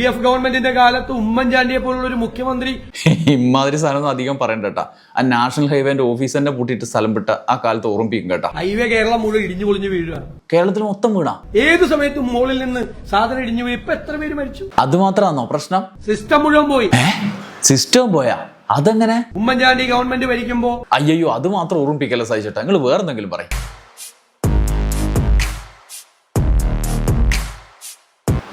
D F ഗവൺമെന്റിന്റെ കാലത്ത് ഉമ്മൻചാണ്ടിയെ പോലുള്ള ഒരു മുഖ്യമന്ത്രി ഇമാതിരി സ്ഥലം അധികം പറയണ്ട കേട്ടാ. ആ നാഷണൽ ഹൈവേന്റെ ഓഫീസ് തന്നെ പൂട്ടിയിട്ട് സ്ഥലം വിട്ട ആ കാലത്ത് ഓർമ്മിപ്പിക്കും കേട്ടാ. ഹൈവേ കേരളം മുഴുവൻ ഇടിഞ്ഞു പൊളിഞ്ഞു വീഴുകയാണ് കേരളത്തിൽ മൊത്തം വീണാ. ഏത് സമയത്തും മുകളിൽ നിന്ന് സാധനം ഇടിഞ്ഞു പോയി. ഇപ്പൊ എത്ര പേര് മരിച്ചു? അത് മാത്രമാണോ പ്രശ്നം? സിസ്റ്റം മുഴുവൻ പോയി. സിസ്റ്റം പോയാ? അതെങ്ങനെ? ഉമ്മൻചാണ്ടി ഗവൺമെന്റ് ഭരിക്കുമ്പോ അയ്യോ അത് മാത്രം ഓർമ്മിപ്പിക്കല്ല സഹിച്ചിട്ടാ നിങ്ങൾ വേറെ എന്തെങ്കിലും പറയും.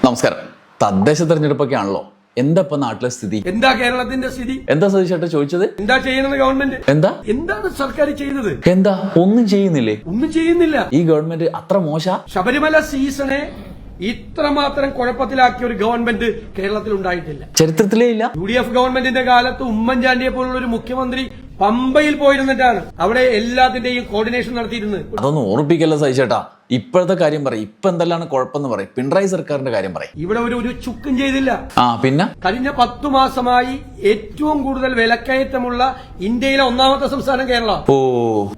നമസ്കാരം. തദ്ദേശ തെരഞ്ഞെടുപ്പൊക്കെ ആണല്ലോ എന്താ ഇപ്പൊ നാട്ടിലെ സ്ഥിതി? എന്താ കേരളത്തിന്റെ സ്ഥിതി? എന്താ സതീഷ് ചേട്ടാ ചോദിച്ചത്? എന്താ ചെയ്യുന്നത് ഗവൺമെന്റ് എന്താ? എന്താണ് സർക്കാർ ചെയ്യുന്നത്? എന്താ? ഒന്നും ചെയ്യുന്നില്ലേ? ഒന്നും ചെയ്യുന്നില്ല. ഈ ഗവൺമെന്റ് അത്ര മോശ? ശബരിമല സീസണെ ഇത്രമാത്രം കുഴപ്പത്തിലാക്കിയ ഒരു ഗവൺമെന്റ് കേരളത്തിൽ ഉണ്ടായിട്ടില്ല. ചരിത്രത്തിലേ ഇല്ല. യു ഡി എഫ് ഗവൺമെന്റിന്റെ കാലത്ത് ഉമ്മൻചാണ്ടിയെ പോലുള്ള ഒരു മുഖ്യമന്ത്രി പമ്പയിൽ പോയിരുന്നിട്ടാണ് അവിടെ എല്ലാത്തിന്റെയും കോർഡിനേഷൻ നടത്തിയിരുന്നത്. അതൊന്നും ഓർപ്പിക്കല്ല സഹിച്ചേട്ടാ ഇപ്പോഴത്തെ കാര്യം പറയും. ഇപ്പൊ എന്തെല്ലാം കുഴപ്പമെന്ന് പറയും. പിണറായി സർക്കാരിന്റെ കാര്യം പറയും. ഇവിടെ ഒരു ഒരു ചുക്കും ചെയ്തില്ല. ആ പിന്നെ? കഴിഞ്ഞ പത്തു മാസമായി ഏറ്റവും കൂടുതൽ വിലക്കയറ്റമുള്ള ഇന്ത്യയിലെ ഒന്നാമത്തെ സംസ്ഥാനം കേരള. ഓ.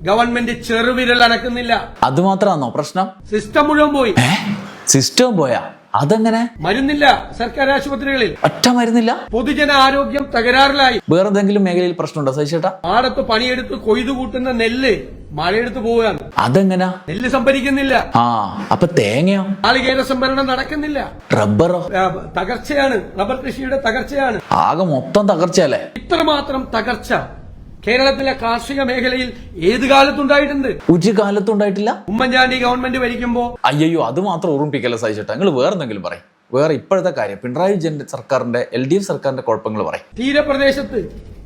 ഗവൺമെന്റ് ചെറുവിരൽ അനക്കുന്നില്ല. അത് മാത്രമാണോ പ്രശ്നം? സിസ്റ്റം മുഴുവൻ പോയി. സിസ്റ്റം പോയാ? അതെങ്ങനെ? മരുന്നില്ല. സർക്കാർ ആശുപത്രികളിൽ. ഒറ്റ മരുന്നില്ല? പൊതുജന ആരോഗ്യം തകരാറിലായി. വേറെന്തെങ്കിലും മേഖലയിൽ പ്രശ്നമുണ്ടോ സഹിച്ചേട്ടാ? പാടത്ത് പണിയെടുത്ത് കൊയ്തു കൂട്ടുന്ന നെല്ല് മഴയെടുത്ത് പോവുകയാണ്. അതെങ്ങനെ? നെല്ല് സംഭരിക്കുന്നില്ല. ആ അപ്പൊ തേങ്ങയോ? നാളികേര സംഭരണം നടക്കുന്നില്ല. റബ്ബറോ? തകർച്ചയാണ്. റബ്ബർ കൃഷിയുടെ തകർച്ചയാണ്. ആകെ മൊത്തം തകർച്ചയല്ലേ? ഇത്രമാത്രം തകർച്ച. കേരളത്തിലെ കാർഷിക മേഖലയിൽ ഏത് കാലത്തുണ്ടായിട്ടുണ്ട്? ഒരു കാലത്തുണ്ടായിട്ടില്ല. ഉമ്മൻചാണ്ടി ഗവൺമെന്റ് ഭരിക്കുമ്പോ അയ്യോ അത് മാത്രം ഓർമ്മിപ്പിക്കല്ല സഹിച്ചിട്ട് നിങ്ങൾ വേറെ എന്തെങ്കിലും പറയും. വേറെ ഇപ്പോഴത്തെ കാര്യം. പിണറായി വിജയൻ സർക്കാരിന്റെ എൽ ഡി എഫ് സർക്കാരിന്റെ കുഴപ്പങ്ങൾ പറയും. തീരപ്രദേശത്ത്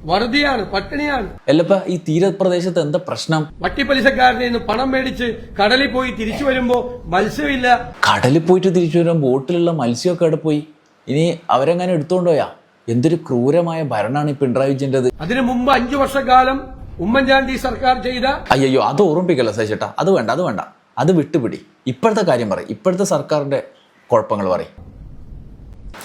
വറുതിയാണ് പട്ടിണിയാണ്. അല്ലപ്പ ഈ തീരപ്രദേശത്ത് എന്താ പ്രശ്നം? വട്ടിപ്പലിശക്കാരനെ നിന്ന് പണം മേടിച്ച് കടലിൽ പോയി തിരിച്ചു വരുമ്പോ മത്സ്യമില്ല. കടലിൽ പോയിട്ട് തിരിച്ചു വരുമ്പോ ബോട്ടിലുള്ള മത്സ്യമൊക്കെ അവിടെ പോയി? ഇനി അവരെങ്ങനെ എടുത്തോണ്ടോയാ എന്തൊരു ക്രൂരമായ ഭരണമാണ് ഈ പിണറായി വിജയന്റെത്? അതിനു മുമ്പ് അഞ്ചു വർഷക്കാലം ഉമ്മൻചാണ്ടി സർക്കാർ ചെയ്ത അയ്യോ അത് ഓർമ്മിപ്പിക്കല്ല സഹിച്ചേട്ടാ. അത് വേണ്ട അത് വേണ്ട. അത് വിട്ടുപിടി. ഇപ്പോഴത്തെ കാര്യം പറയും. ഇപ്പോഴത്തെ സർക്കാരിന്റെ കുഴപ്പങ്ങൾ പറയും.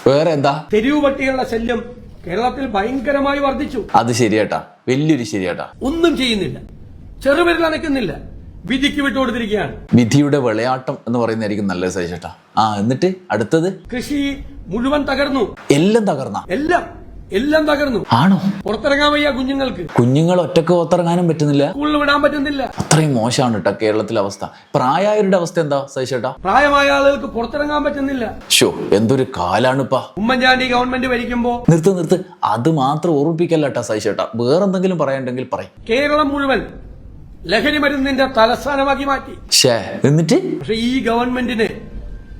വേറെ എന്താ? തെരുവ് പട്ടികളുടെ ശല്യം കേരളത്തിൽ ഭയങ്കരമായി വർദ്ധിച്ചു. അത് ശരിയേട്ടാ. വലിയൊരു ശരിയേട്ടാ. ഒന്നും ചെയ്യുന്നില്ല. ചെറുവിരൽ അനക്കുന്നില്ല വിധിക്ക് വിട്ടുകൊടുത്തിരിക്കുകയാണ്. വിധിയുടെ വിളയാട്ടം എന്ന് പറയുന്നതായിരിക്കും നല്ലത് സഹിച്ചേട്ടാ ആ എന്നിട്ട് അടുത്തത്? കൃഷി മുഴുവൻ തകർന്നു. എല്ലാം തകർന്ന? എല്ലാം എല്ലാം തകർന്നു. ആണോ? പുറത്തിറങ്ങാൻ വയ്യ കുഞ്ഞുങ്ങൾക്ക്. കുഞ്ഞുങ്ങൾ ഒറ്റയ്ക്ക് പുറത്തിറങ്ങാനും പറ്റുന്നില്ല? സ്കൂളിൽ വിടാൻ പറ്റുന്നില്ല. അത്രയും മോശമാണ് കേട്ടോ കേരളത്തിലെ അവസ്ഥ. പ്രായമായവരുടെ അവസ്ഥ എന്താ സഹിച്ചേട്ടാ പ്രായമായ ആളുകൾക്ക് പുറത്തിറങ്ങാൻ പറ്റുന്നില്ല. ഷോ എന്തൊരു കാലാണിപ്പാ. ഉമ്മൻചാണ്ടി ഗവൺമെന്റ് ഭരിക്കുമ്പോ നിർത്ത് നിർത്ത്. അത് മാത്രം ഓർമ്മിപ്പിക്കല്ല കേട്ടാ സഹിച്ചേട്ടാ വേറെന്തെങ്കിലും പറയാനുണ്ടെങ്കിൽ പറയും. കേരളം മുഴുവൻ ലഹരി മരുന്നിന്റെ തലസ്ഥാനമാക്കി മാറ്റി. എന്നിട്ട്? പക്ഷെ ഈ ഗവൺമെന്റിനെ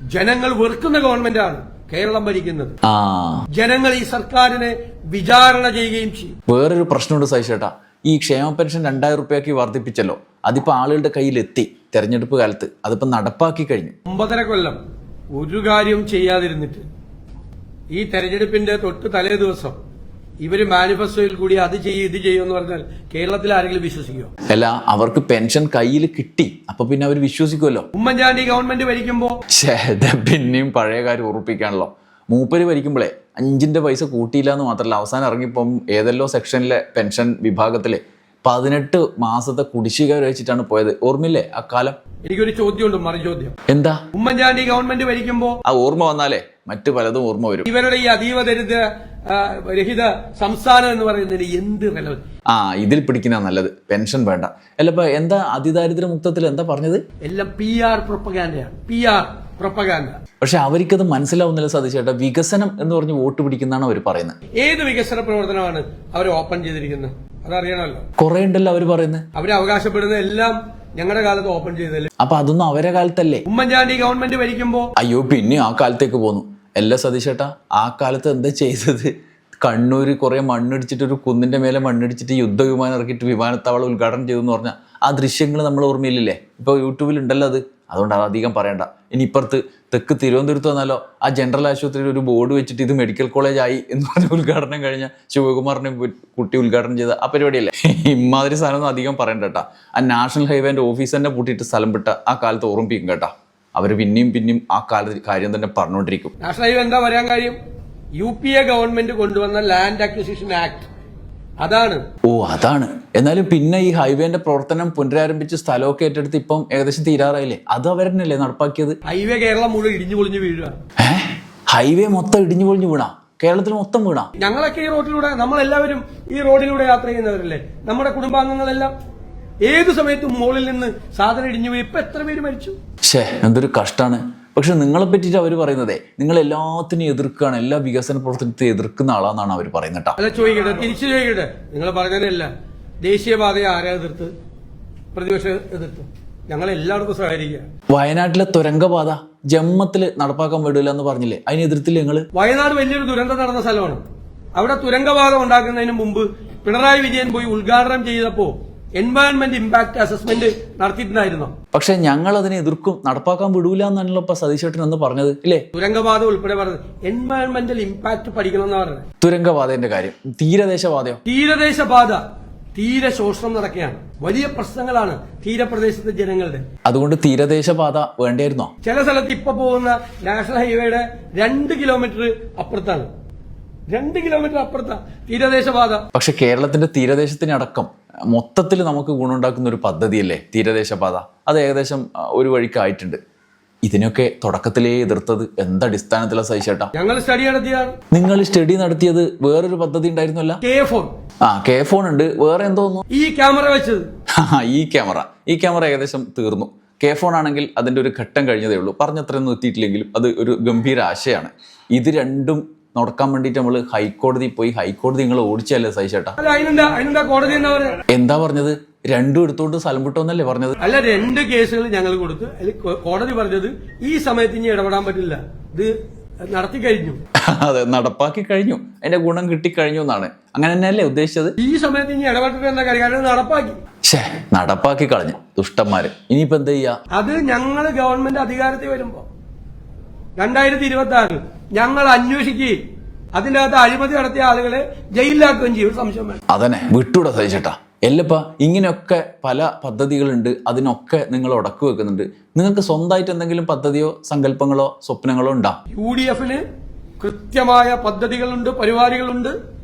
ജനങ്ങൾ വെറുക്കുന്ന ഗവൺമെന്റാണ് കേരളം ഭരിക്കുന്നത്. ജനങ്ങൾ ഈ സർക്കാരിനെ വിചാരണ ചെയ്യുകയും ചെയ്യും. വേറൊരു പ്രശ്നമുണ്ട് സഹിച്ചേട്ടാ ഈ ക്ഷേമ പെൻഷൻ രണ്ടായിരം റുപ്യക്ക് വർദ്ധിപ്പിച്ചല്ലോ. അതിപ്പോ ആളുകളുടെ കയ്യിലെത്തി തെരഞ്ഞെടുപ്പ് കാലത്ത്. അതിപ്പോ നടപ്പാക്കി കഴിഞ്ഞു. ഒമ്പതര കൊല്ലം ഒരു കാര്യവും ചെയ്യാതിരുന്നിട്ട് ഈ തെരഞ്ഞെടുപ്പിന്റെ തൊട്ട് തലേ ദിവസം ഇവർ മാനിഫെസ്റ്റോയിൽ കൂടി അത് ചെയ്യും ഇത് ചെയ്യും എന്ന് പറഞ്ഞാൽ കേരളത്തിൽ ആരെങ്കിലും വിശ്വസിക്കുമോ അല്ല അവർക്ക് പെൻഷൻ കയ്യിൽ കിട്ടി. അപ്പൊ പിന്നെ അവർ വിശ്വസിക്കുമല്ലോ. ഉമ്മൻചാണ്ടി ഗവൺമെന്റ് ഭരിക്കുമ്പോ പിന്നെയും പഴയ കാര്യം ഉറപ്പിക്കാണല്ലോ. മൂപ്പര് ഭരിക്കുമ്പോഴേ അഞ്ചിന്റെ പൈസ കൂട്ടിയില്ല എന്ന് മാത്രമല്ല അവസാനം ഇറങ്ങിപ്പം ഏതെല്ലോ സെക്ഷനിലെ പെൻഷൻ വിഭാഗത്തിലെ പതിനെട്ട് മാസത്തെ കുടിശ്ശിക വെച്ചിട്ടാണ് പോയത്. ഓർമ്മയില്ലേ അക്കാലം എനിക്കൊരു ചോദ്യമുണ്ട് മറു ചോദ്യം എന്താ? ഉമ്മൻചാണ്ടി ഗവൺമെന്റ് ഭരിക്കുമ്പോ ആ ഓർമ്മ വന്നാലേ മറ്റു പലതും ഓർമ്മ വരും. ഇവരുടെ ഈ അതീവ ദരിദ്ര രഹിത സംസ്ഥാനം എന്ന് പറയുന്നതിന് എന്ത് റെലവൻ ആ ഇതിൽ പിടിക്കുന്ന നല്ലത്. പെൻഷൻ വേണ്ട. അല്ലപ്പോ എന്താ അതിദാരിദ്ര മുക്തത്തിൽ എന്താ പറഞ്ഞത്? എല്ലാം പി ആർ പ്രൊപ്പഗാൻഡയാണ് പി ആർ പ്രൊപ്പഗാൻഡ പക്ഷെ അവർക്കത് മനസ്സിലാവുന്നില്ല സതീശേട്ട. വികസനം എന്ന് പറഞ്ഞ് വോട്ട് പിടിക്കുന്നതാണ് അവർ പറയുന്നത്. ഏത് വികസന പ്രവർത്തനമാണ് അവർ ഓപ്പൺ ചെയ്തിരിക്കുന്നത്? അതറിയണമല്ലോ. കുറെ ഉണ്ടല്ലോ അവർ പറയുന്നത്. അവർ അവകാശപ്പെടുന്ന എല്ലാം ഞങ്ങളുടെ കാലത്ത് ഓപ്പൺ ചെയ്തല്ലേ? അപ്പൊ അതൊന്നും അവരെ കാലത്തല്ലേ? ഉമ്മൻചാണ്ടി ഗവൺമെന്റ് ഭരിക്കുമ്പോ അയ്യോ പിന്നെ ആ കാലത്തേക്ക് പോന്നു. അല്ല സതീശേട്ടാ ആ കാലത്ത് എന്താ ചെയ്തത്? കണ്ണൂർ കുറേ മണ്ണിടിച്ചിട്ട് ഒരു കുന്നിന്റെ മേലെ മണ്ണിടിച്ചിട്ട് യുദ്ധവിമാനം ഇറക്കിയിട്ട് വിമാനത്താവളം ഉദ്ഘാടനം ചെയ്തു എന്ന് പറഞ്ഞാൽ ആ ദൃശ്യങ്ങൾ നമ്മൾ ഓർമ്മയില്ലേ ഇപ്പോൾ യൂട്യൂബിൽ ഉണ്ടല്ലോ അത്. അതുകൊണ്ട് അത് അധികം പറയണ്ട. ഇനി ഇപ്പുറത്ത് തെക്ക് തിരുവനന്തപുരത്ത് വന്നാലോ ആ ജനറൽ ആശുപത്രിയിൽ ഒരു ബോർഡ് വെച്ചിട്ട് ഇത് മെഡിക്കൽ കോളേജ് ആയി എന്ന് പറഞ്ഞ ഉദ്ഘാടനം കഴിഞ്ഞ ശിവകുമാറിനെ കുട്ടി ഉദ്ഘാടനം ചെയ്ത ആ പരിപാടിയല്ലേ? ഇമാതിരി സാധനമൊന്നും അധികം പറയണ്ട കേട്ടാ. ആ നാഷണൽ ഹൈവേന്റെ ഓഫീസ് തന്നെ പൂട്ടിയിട്ട് സ്ഥലം വിട്ട ആ കാലത്ത് ഓർമ്മിപ്പിക്കും കേട്ടാ. അവർ പിന്നെയും പിന്നെയും ആ കാലത്ത് കാര്യം തന്നെ പറഞ്ഞുകൊണ്ടിരിക്കും നാഷണൽ ഹൈവേ എന്താ പറയാൻ കാര്യം? യു പി എ ഗവൺമെന്റ് കൊണ്ടുവന്ന ലാൻഡ് അക്വിസിഷൻ ആക്ട് അതാണ്. ഓ അതാണ്. എന്നാലും പിന്നെ ഈ ഹൈവേന്റെ പ്രവർത്തനം പുനരാരംഭിച്ച് സ്ഥലമൊക്കെ ഏറ്റെടുത്ത് ഇപ്പം ഏകദേശം തീരാറായില്ലേ? അത് അവരെന്നല്ലേ നടപ്പാക്കിയത്? ഹൈവേ കേരളം മുഴുവൻ ഇടിഞ്ഞു പൊളിഞ്ഞു വീഴുക. ഹൈവേ മൊത്തം ഇടിഞ്ഞു പൊളിഞ്ഞു വീണാ? കേരളത്തിൽ മൊത്തം വീണാ? ഞങ്ങളൊക്കെ ഈ റോഡിലൂടെ നമ്മളെല്ലാവരും ഈ റോഡിലൂടെ യാത്ര ചെയ്യുന്നവരല്ലേ? നമ്മുടെ കുടുംബാംഗങ്ങളെല്ലാം. ഏത് സമയത്തും മുകളിൽ നിന്ന് സാധനം ഇടിഞ്ഞു പോയി. ഇപ്പൊ എത്ര പേര് മരിച്ചു? ഷേ എന്തൊരു കഷ്ടാണ്. പക്ഷെ നിങ്ങളെ പറ്റിയിട്ട് അവർ പറയുന്നത് നിങ്ങൾ എല്ലാത്തിനും എതിർക്കുകയാണ് എല്ലാ വികസന പ്രവർത്തനത്തെ എതിർക്കുന്ന ആളാന്നാണ് അവർ പറയുന്നത് കേട്ടോ. അല്ല ചോദിക്കട്ടെ തിരിച്ചു ചോദിക്കട്ടെ. നിങ്ങൾ പറഞ്ഞതല്ല. ദേശീയപാതയെ ആരാ എതിർത്ത്? പ്രതിപക്ഷം എതിർത്ത്? ഞങ്ങൾ എല്ലാവർക്കും സഹകരിക്കുക. വയനാട്ടിലെ തുരങ്കപാത ജമ്മത്തിൽ നടപ്പാക്കാൻ വിടില്ല എന്ന് പറഞ്ഞില്ലേ? അതിന് എതിർത്തില്ല നിങ്ങൾ വയനാട് വലിയൊരു ദുരന്തം നടന്ന സ്ഥലമാണ്. അവിടെ തുരങ്കപാത ഉണ്ടാക്കുന്നതിന് മുമ്പ് പിണറായി വിജയൻ പോയി ഉദ്ഘാടനം ചെയ്തപ്പോ എൻവയൺമെന്റ് ഇമ്പാക്ട് അസസ്മെന്റ് നടത്തിയിട്ടുണ്ടായിരുന്നു. പക്ഷെ ഞങ്ങൾ അതിനെ എതിർക്കും നടപ്പാക്കാൻ വിടൂല എന്നാണല്ലോ ഇപ്പൊ സതീശേട്ടൻ എന്ന് പറഞ്ഞത് ഇല്ലേ? തുരങ്കവാദം ഉൾപ്പെടെ പറഞ്ഞത്. എൻവയോൺമെന്റൽ ഇമ്പാക്ട് പഠിക്കണം എന്ന് പറഞ്ഞത്. തുരങ്കവാദന്റെ കാര്യം. തീരദേശപാതയോ തീരദേശബാധ തീരശോഷണം തീരെ ശോഷണം നടക്കുകയാണ്. വലിയ പ്രശ്നങ്ങളാണ് തീരപ്രദേശത്തെ ജനങ്ങളുടെ. അതുകൊണ്ട് തീരദേശപാത വേണ്ടിയിരുന്നോ? ചില സ്ഥലത്ത് ഇപ്പൊ പോകുന്ന നാഷണൽ ഹൈവേയുടെ രണ്ട് കിലോമീറ്റർ അപ്പുറത്താണ്. രണ്ട് കിലോമീറ്റർ അപ്പുറത്താണ് തീരദേശബാധ. പാത പക്ഷെ കേരളത്തിന്റെ തീരദേശത്തിനടക്കം മൊത്തത്തിൽ നമുക്ക് ഗുണമുണ്ടാക്കുന്ന ഒരു പദ്ധതിയല്ലേ? തീരദേശപാത. അത് ഏകദേശം ഒരു വഴിക്കായിട്ടുണ്ട് ഇതിനൊക്കെ തുടക്കത്തിലേ എതിർത്തത് എന്തടിസ്ഥാനത്തിലുള്ള സഹിച്ചേട്ടാ ഞങ്ങൾ സ്റ്റഡി നടത്തിയ നിങ്ങൾ സ്റ്റഡി നടത്തിയത് വേറൊരു പദ്ധതി ഉണ്ടായിരുന്നല്ല? കെ ഫോൺ ആ കെ ഫോൺ ഉണ്ട്. വേറെ എന്തോ ഈ ക്യാമറ വെച്ചത്. ഈ ക്യാമറ ഈ ക്യാമറ ഏകദേശം തീർന്നു. കെ ഫോൺ ആണെങ്കിൽ അതിന്റെ ഒരു ഘട്ടം കഴിഞ്ഞതേ ഉള്ളൂ. പറഞ്ഞത്രയൊന്നും എത്തിയിട്ടില്ലെങ്കിലും അത് ഒരു ഗംഭീര ആശയാണ്. ഇത് രണ്ടും നടക്കാൻ വേണ്ടിയിട്ട് നമ്മൾ ഹൈക്കോടതി പോയി ഹൈക്കോടതി നിങ്ങൾ ഓടിച്ചല്ലേ സഹിച്ചേട്ടാ എന്താ പറഞ്ഞത്? രണ്ടും എടുത്തോണ്ട് സ്ഥലം വിട്ടോന്നല്ലേ പറഞ്ഞത്? അല്ല രണ്ട് കേസുകൾ ഞങ്ങൾ കൊടുത്തു. കോടതി പറഞ്ഞത് ഈ സമയത്ത് ഇനി ഇടപെടാൻ പറ്റില്ല. ഇത് നടത്തി കഴിഞ്ഞു. അതെ നടപ്പാക്കി കഴിഞ്ഞു. അതിന്റെ ഗുണം കിട്ടിക്കഴിഞ്ഞു എന്നാണ്. അങ്ങനെ തന്നെയല്ലേ ഉദ്ദേശിച്ചത്? ഈ സമയത്ത് ഇനി ഇടപെട്ടിട്ട് എന്താ കാര്യം? നടപ്പാക്കി. നടപ്പാക്കി കളഞ്ഞു ദുഷ്ടന്മാര്. ഇനിയിപ്പോ എന്താ ചെയ്യാ? അത് ഞങ്ങൾ ഗവൺമെന്റ് അധികാരത്തിൽ വരുമ്പോ രണ്ടായിരത്തി ഇരുപത്തി ആറിൽ ഞങ്ങൾ അന്വേഷിക്കുകയും അതിനകത്ത് അഴിമതി നടത്തിയ ആളുകളെ ജയിലിലാക്കുകയും ചെയ്യും. സംശയം വേണം അതന്നെ. വിട്ടൂടെ സഹിച്ചിട്ടാ. എല്ലപ്പ ഇങ്ങനെയൊക്കെ പല പദ്ധതികളുണ്ട്. അതിനൊക്കെ നിങ്ങൾ ഉടക്കു വെക്കുന്നുണ്ട്. നിങ്ങൾക്ക് സ്വന്തമായിട്ട് എന്തെങ്കിലും പദ്ധതിയോ സങ്കല്പങ്ങളോ സ്വപ്നങ്ങളോ ഉണ്ടാ? യു ഡി എഫിന് കൃത്യമായ പദ്ധതികളുണ്ട് പരിപാടികളുണ്ട്.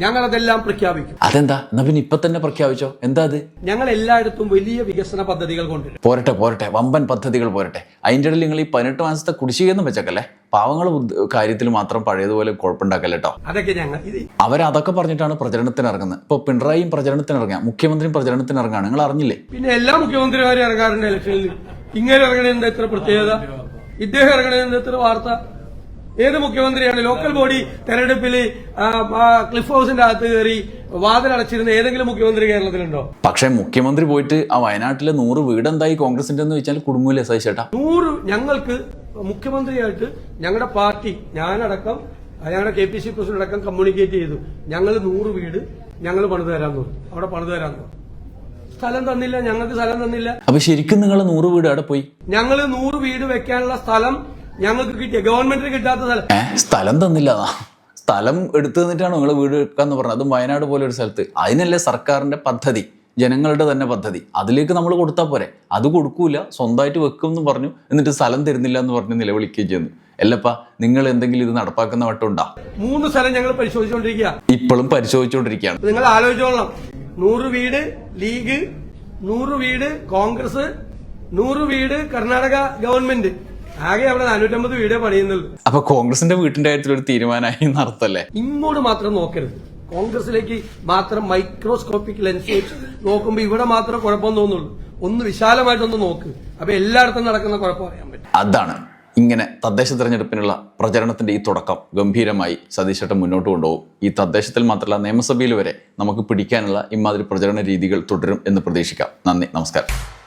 ഞങ്ങളതെല്ലാം പ്രഖ്യാപിക്കും. അതെന്താ? എന്നാ പിന്നെ ഇപ്പൊ തന്നെ പ്രഖ്യാപിച്ചോ? എന്താ അത്? ഞങ്ങൾ എല്ലായിടത്തും വലിയ വികസന പദ്ധതികൾ കൊണ്ടുവരും പോരട്ടെ പോരട്ടെ. വമ്പൻ പദ്ധതികൾ പോരട്ടെ. അതിന്റെ ഇടയിൽ നിങ്ങൾ ഈ പതിനെട്ട് മാസത്തെ കുടിശ്ശികയെന്നും വെച്ചേക്കല്ലേ? പാവങ്ങൾ കാര്യത്തിൽ മാത്രം പഴയതുപോലെ കുഴപ്പമുണ്ടാക്കല്ലേ കേട്ടോ അതൊക്കെ ഞങ്ങൾ അവരതൊക്കെ പറഞ്ഞിട്ടാണ് പ്രചരണത്തിന് ഇറങ്ങുന്നത് ഇപ്പൊ പിണറായിയും പ്രചരണത്തിന് ഇറങ്ങുക മുഖ്യമന്ത്രിയും പ്രചരണത്തിന് ഇറങ്ങുകയാണ് നിങ്ങൾ അറിഞ്ഞില്ലേ? പിന്നെ എല്ലാ മുഖ്യമന്ത്രിമാരും ഇറങ്ങാറുണ്ട് ഇലക്ഷനിൽ. ഇങ്ങനെ എന്താ എത്ര പ്രത്യേകത? ഇദ്ദേഹം ഇറങ്ങണത് എത്ര വാർത്ത? ഏത് മുഖ്യമന്ത്രിയാണ് ലോക്കൽ ബോഡി തെരഞ്ഞെടുപ്പിൽ ക്ലിഫ് ഹൗസിന്റെ അകത്ത് കയറി വാതിലടച്ചിരുന്ന ഏതെങ്കിലും മുഖ്യമന്ത്രി കേരളത്തിലുണ്ടോ? പക്ഷെ മുഖ്യമന്ത്രി പോയിട്ട് ആ വയനാട്ടിലെ നൂറ് വീട് എന്തായി കോൺഗ്രസിന്റെ എന്ന് വെച്ചാൽ കുടുങ്ങൂലേ സഹിച്ചേട്ടാ നൂറ് ഞങ്ങൾക്ക് മുഖ്യമന്ത്രിയായിട്ട് ഞങ്ങളുടെ പാർട്ടി ഞാനടക്കം ഞങ്ങളുടെ കെ പി സി പ്രസിഡന്റ് അടക്കം കമ്മ്യൂണിക്കേറ്റ് ചെയ്തു. ഞങ്ങൾ നൂറ് വീട് ഞങ്ങൾ പണിത് തരാൻ തോന്നി. അവിടെ പണിത് തരാൻ തോന്നി. സ്ഥലം തന്നില്ല ഞങ്ങൾക്ക് സ്ഥലം തന്നില്ല. അപ്പൊ ശരിക്കും നിങ്ങൾ നൂറ് വീട് അവിടെ പോയി? ഞങ്ങൾ നൂറ് വീട് വെക്കാനുള്ള സ്ഥലം ഞങ്ങൾക്ക് കിട്ടിയ ഗവൺമെന്റിന് കിട്ടാത്ത സ്ഥലം. സ്ഥലം തന്നില്ല സ്ഥലം എടുത്തു തന്നിട്ടാണ് നിങ്ങൾ വീട് വെക്കാന്ന് പറഞ്ഞത്? അതും വയനാട് പോലെ ഒരു സ്ഥലത്ത്. അതിനല്ലേ സർക്കാരിന്റെ പദ്ധതി ജനങ്ങളുടെ തന്നെ പദ്ധതി. അതിലേക്ക് നമ്മൾ കൊടുത്താൽ പോരെ. അത് കൊടുക്കൂല സ്വന്തമായിട്ട് വെക്കും എന്ന് പറഞ്ഞു എന്നിട്ട് സ്ഥലം തരുന്നില്ല എന്ന് പറഞ്ഞ് നിലവിളിക്കുകയും ചെയ്യുന്നു. അല്ലപ്പ നിങ്ങൾ എന്തെങ്കിലും ഇത് നടപ്പാക്കുന്ന വട്ടമുണ്ടാ? മൂന്ന് സ്ഥലം ഞങ്ങൾ പരിശോധിച്ചുകൊണ്ടിരിക്കുക ഇപ്പോഴും പരിശോധിച്ചുകൊണ്ടിരിക്കുകയാണ് നിങ്ങൾ ആലോചിച്ചോളാം നൂറ് വീട് ലീഗ് നൂറ് വീട് കോൺഗ്രസ് നൂറ് വീട് കർണാടക ഗവൺമെന്റ്. ആകെ അവിടെ നാനൂറ്റമ്പത് വീടേ പണിയുന്നുള്ളൂ. അപ്പൊ കോൺഗ്രസിന്റെ വീട്ടിന്റെ കാര്യത്തിൽ ഒരു തീരുമാനമായി നടത്തല്ലേ ഇങ്ങോട്ട് മാത്രം നോക്കരുത്. കോൺഗ്രസിലേക്ക് മാത്രം മൈക്രോസ്കോപ്പിക് ലെൻസ് വെച്ച് നോക്കുമ്പോൾ ഇവിടെ മാത്രം കുഴപ്പം തോന്നുള്ളൂ. ഒന്ന് വിശാലമായിട്ടൊന്ന് നോക്ക്. അപ്പൊ എല്ലായിടത്തും നടക്കുന്ന കുഴപ്പം അറിയാൻ പറ്റും. അതാണ് ഇങ്ങനെ തദ്ദേശ തെരഞ്ഞെടുപ്പിനുള്ള പ്രചരണത്തിന്റെ ഈ തുടക്കം. ഗംഭീരമായി സതീശേട്ടൻ മുന്നോട്ട് കൊണ്ടുപോകും. ഈ തദ്ദേശത്തിൽ മാത്രമല്ല നിയമസഭയിൽ വരെ നമുക്ക് പിടിക്കാനുള്ള ഇമാതിരി പ്രചരണ രീതികൾ തുടരും എന്ന് പ്രതീക്ഷിക്കാം. നന്ദി നമസ്കാരം.